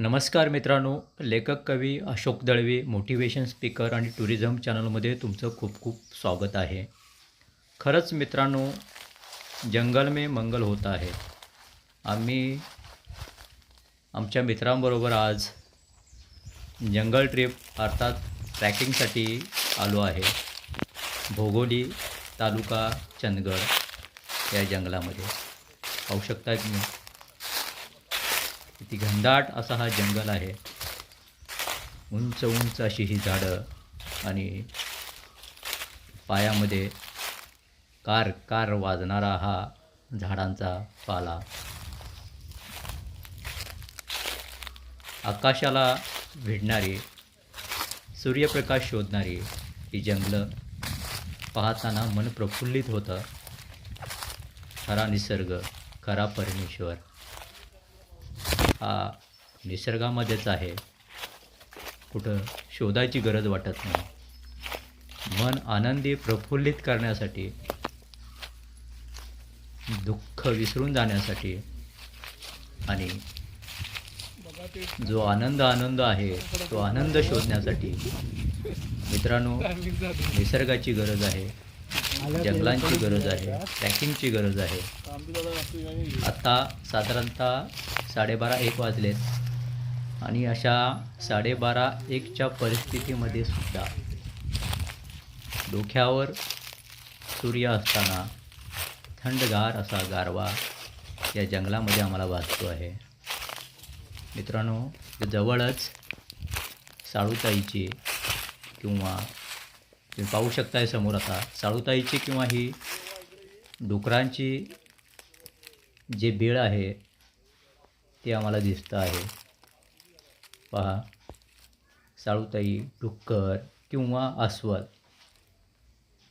नमस्कार मित्रांनो लेखक कवी अशोक दळवी मोटिवेशन स्पीकर आणि टुरिझम चॅनलमध्ये तुमचं खूप खूप स्वागत आहे. खरंच मित्रांनो जंगल में मंगल होत आहे आम्ही आमच्या मित्रांबरोबर आज जंगल ट्रिप अर्थात ट्रॅकिंगसाठी आलो आहे. भोगोली तालुका चंदगड या जंगलामध्ये. पाहू शकता तुम्ही. किती घनदाट असा हा जंगल आहे. उंच उंच अशी ही झाडं आणि पायामध्ये कार कार वाजणारा हा झाडांचा पाला. आकाशाला भिडणारी सूर्यप्रकाश शोधणारी ही जंगलं पाहताना मन प्रफुल्लित होतं. खरा निसर्ग खरा परमेश्वर. हा निसर्गामध्येच आहे. कुठं शोधायची गरज वाटत नाही. मन आनंदी प्रफुल्लित करण्यासाठी दुःख विसरून जाण्यासाठी आणि जो आनंद आनंद आहे तो आनंद शोधण्यासाठी मित्रांनो निसर्गाची गरज आहे जंगलांची गरज आहे ट्रॅकिंगची गरज आहे. आत्ता साधारणतः साडेबारा एक वाजलेत आणि अशा साडेबारा एकच्या परिस्थितीमध्ये सुद्धा डोक्यावर सूर्य असताना थंडगार असा गारवा या जंगलामध्ये आम्हाला वाचतो आहे. मित्रांनो जवळच साळूताईची किंवा तुम्ही पाहू शकताय समोर आता साळूताईची किंवा ही डुकरांची जे बेळ आहे ते आम्हाला दिसतं आहे. पहा. साळूताई डुक्कर किंवा अस्वल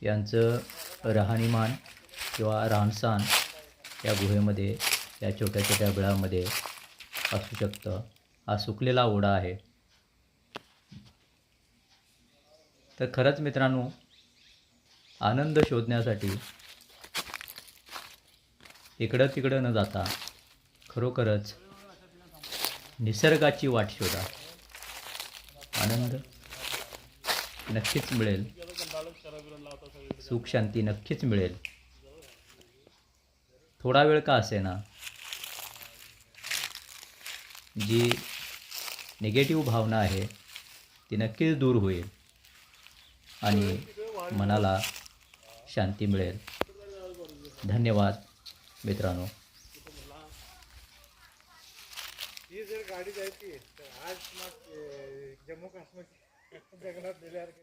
यांचं राहणीमान किंवा राहणसान या गुहेमध्ये या छोट्या छोट्या बिळामध्ये असू शकतं. हा सुकलेला ओढा आहे. तर खरंच मित्रांनो आनंद शोधण्यासाठी इकडं तिकडं न जाता खरोखरच निसर्गाची वाट शोधा. आनंद नक्कीच मिळेल. सुख शांती नक्कीच मिळेल. थोडा वेळ का असे ना जी निगेटिव्ह भावना आहे ती नक्कीच दूर होईल आणि मनाला शांती मिळेल. धन्यवाद मित्रांनो. ही जर गाडी जायची तर आज मग जम्मू काश्मीर जंगलात दिल्यावर